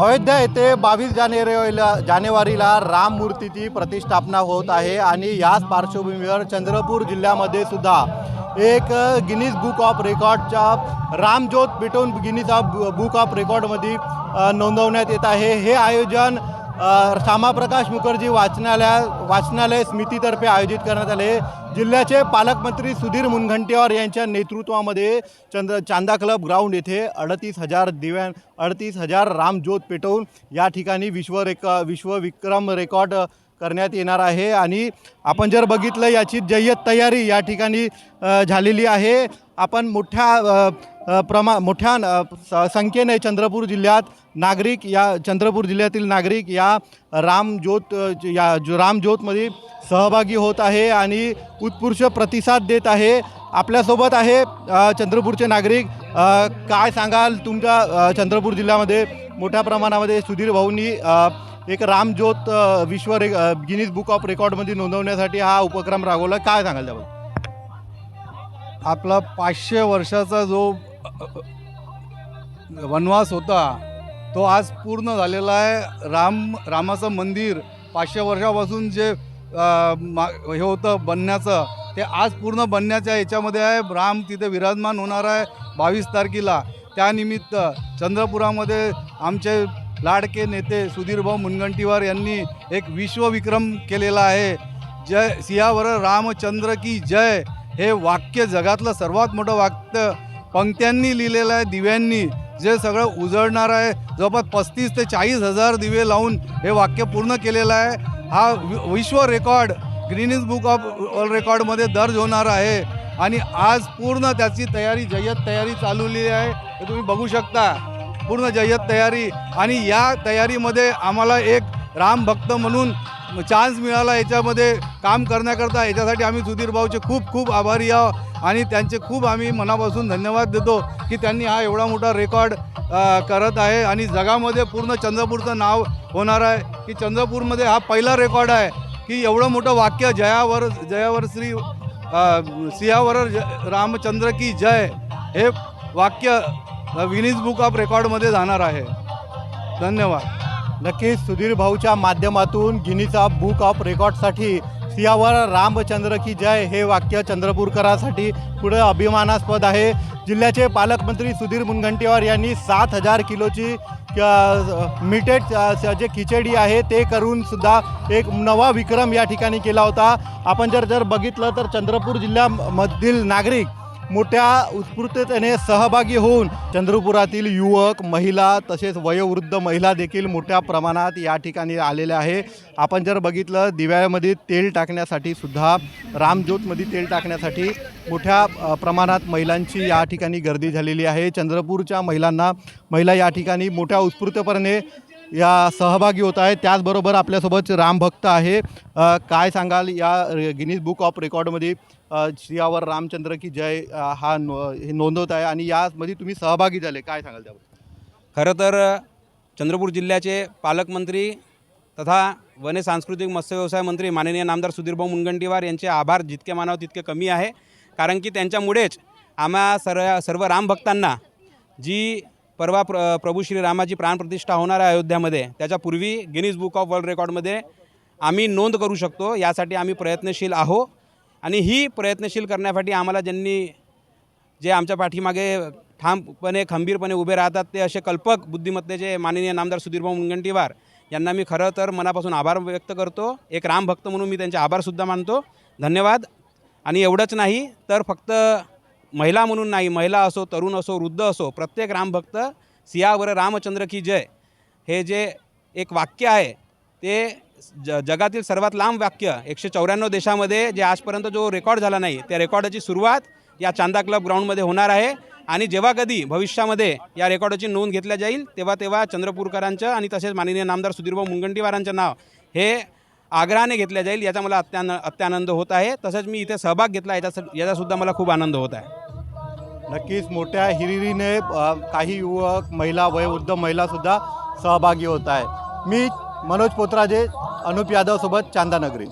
अयोध्या येथे बावीस जानेवारीला जानेवारीला राम मूर्तीची प्रतिष्ठापना होत आहे आणि याच पार्श्वभूमीवर चंद्रपूर जिल्ह्यामध्ये सुद्धा एक गिनीज बुक ऑफ रेकॉर्डच्या रामज्योत पेटवून गिनीज ऑफ बुक ऑफ रेकॉर्डमध्ये नोंदवण्यात येत आहे. हे आयोजन श्यामाप्रकाश मुखर्जी वाचनालय वाचनालय समितीतर्फे आयोजित करण्यात आले. जिल्ह्याचे पालकमंत्री सुधीर मुनगंटीवार यांच्या नेतृत्वामध्ये चंद्र चांदा क्लब ग्राउंड येथे अडतीस हजार दिव्यां अडतीस हजार रामज्योत पेटवून या ठिकाणी विश्व रेक विश्वविक्रम रेकॉर्ड करण्यात येणार आहे. आणि आपण जर बघितलं याची जय्यत तयारी या ठिकाणी झालेली आहे. आपण मोठ्या प्रमा मोठ्या संख्येने चंद्रपूर जिल्ह्यात नागरिक या चंद्रपूर जिल्ह्यातील नागरिक या रामज्योत या रामज्योतमध्ये सहभागी होत आहे आणि उत्कृष्ट प्रतिसाद देत आहे. आपल्यासोबत आहे चंद्रपूरचे नागरिक. काय सांगाल तुमच्या चंद्रपूर जिल्ह्यामध्ये? मोठ्या प्रमाणामध्ये सुधीर भाऊंनी एक रामज्योत विश्व रे गिनीज बुक ऑफ रेकॉर्डमध्ये नोंदवण्यासाठी हा उपक्रम राबवला. काय सांगाल त्याबद्दल? आपला पाचशे वर्षाचा जो वनवास होता तो आज पूर्ण झालेला आहे. राम रामाचं मंदिर पाचशे वर्षापासून जे मा हे होतं बनण्याचं ते आज पूर्ण बनण्याच्या याच्यामध्ये आहे. राम तिथे विराजमान होणार आहे बावीस तारखेला. त्यानिमित्त चंद्रपुरामध्ये आमचे लाडके नेते सुधीरभाऊ मुनगंटीवार यांनी एक विश्वविक्रम केलेला आहे. जय सियावर रामचंद्र की जय हे वाक्य जगातलं सर्वात मोठं वाक्य पंक्त्यांनी लिहिलेलं आहे दिव्यांनी. जे सगळं उजळणार आहे जवळपास पस्तीस ते चाळीस हजार दिवे लावून हे वाक्य पूर्ण केलेलं आहे. हा वि- विश्व record Guinness book of world रेकॉर्डमध्ये दर्ज होणार आहे. आणि आज पूर्ण त्याची तयारी जय्यत तयारी चालवली आहे. हे तुम्ही बघू शकता. पूर्ण जय्यत तयारी. आणि या तयारीमध्ये आम्हाला एक राम भक्त म्हणून चान्स मिळाला याच्यामध्ये काम करण्याकरता याच्यासाठी आम्ही सुधीर भाऊचे खूप खूप आभारी आहोत. आणि त्यांचे खूप आम्ही मनापासून धन्यवाद देतो की त्यांनी हा एवढा मोठा रेकॉर्ड करत आहे. आणि जगामध्ये पूर्ण चंद्रपूरचं नाव होणार आहे की चंद्रपूरमध्ये हा पहिला रेकॉर्ड आहे की एवढं मोठं वाक्य जयावर जयावर श्री सिंहावर ज- रामचंद्र की जय हे वाक्य विनीज बुक ऑफ रेकॉर्डमध्ये जाणार आहे. धन्यवाद. नक्कीच सुधीर भाऊच्या माध्यमातून गिनीचा बुक ऑफ रेकॉर्डसाठी सियावर रामचंद्र की जय हे वाक्य चंद्रपूरकरांसाठी पुढे अभिमानास्पद आहे. जिल्ह्याचे पालकमंत्री सुधीर मुनगंटीवार यांनी सात हजार किलोची मिटेड जे खिचडी आहे ते करून सुद्धा एक नवा विक्रम या ठिकाणी केला होता. आपण जर जर बघितलं तर चंद्रपूर जिल्ह्यामधील नागरिक मोठ्या उत्स्फूर्ततेने सहभागी होऊन चंद्रपुरातील युवक महिला तसेच वयोवृद्ध महिला देखील मोठ्या प्रमाणात या ठिकाणी आलेल्या आहे. आपण जर बघितलं दिव्यामध्ये तेल टाकण्यासाठी सुद्धा रामज्योतमध्ये तेल टाकण्यासाठी मोठ्या प्रमाणात महिलांची या ठिकाणी गर्दी झालेली आहे. चंद्रपूरच्या महिलांना महिला या ठिकाणी मोठ्या उत्स्फूर्तपणे या सहभागी होत आहे त्याचबरोबर आपल्यासोबत रामभक्त आहे. काय सांगाल या गिनीज बुक ऑफ रेकॉर्डमध्ये श्रियावर रामचंद्र की जय हा नो हे नोंदवत आहे आणि यामध्ये तुम्ही सहभागी झाले. काय सांगाल त्याबद्दल? खरं तर चंद्रपूर जिल्ह्याचे पालकमंत्री तथा वने सांस्कृतिक मत्स्य व्यवसाय मंत्री माननीय नामदार सुधीरभाऊ मुनगंटीवार यांचे आभार जितके मानावं तितके कमी आहे. कारण की त्यांच्यामुळेच आम्हा सर्व सर्व रामभक्तांना जी परवा प्र प्रभू श्रीरामाची प्राणप्रतिष्ठा होणार आहे अयोध्यामध्ये त्याच्यापूर्वी गिनीज बुक ऑफ वर्ल्ड रेकॉर्डमध्ये आम्ही नोंद करू शकतो. यासाठी आम्ही प्रयत्नशील आहो. आणि ही प्रयत्नशील करण्यासाठी आम्हाला ज्यांनी जे आमच्या पाठीमागे ठामपणे खंबीरपणे उभे राहतात ते असे कल्पक बुद्धिमत्तेचे माननीय नामदार सुधीरभाऊ मुनगंटीवार यांना मी खरं तर मनापासून आभार व्यक्त करतो. एक रामभक्त म्हणून मी त्यांचे आभारसुद्धा मानतो. धन्यवाद. आणि एवढंच नाही तर फक्त महिला म्हणून नाही महिला असो तरुण असो वृद्ध असो प्रत्येक रामभक्त सियावर रामचंद्र की जय हे जे एक वाक्य आहे ते ज जगातील सर्वात लांब वाक्य एकशे चौऱ्याण्णव देशामध्ये जे आजपर्यंत जो रेकॉर्ड झाला नाही त्या रेकॉर्डाची सुरुवात या चांदा क्लब ग्राउंडमध्ये होणार आहे. आणि जेव्हा कधी भविष्यामध्ये या रेकॉर्डाची नोंद घेतल्या जाईल तेव्हा तेव्हा चंद्रपूरकरांचं आणि तसेच माननीय नामदार सुधीरभाऊ मुनगंटीवारांचं नाव हे आग्रहाने घेतल्या जाईल याचा मला अत्यान अत्यानंद होत आहे. तसंच मी इथे सहभाग घेतला याचा याचासुद्धा मला खूप आनंद होत आहे. नक्कीच मोठ्या हिरिरीने काही युवक महिला वयोवृद्ध महिलासुद्धा सहभागी होत आहे मी मनोज पोत्राजे अनुप यादवसोबत चांदानगरी.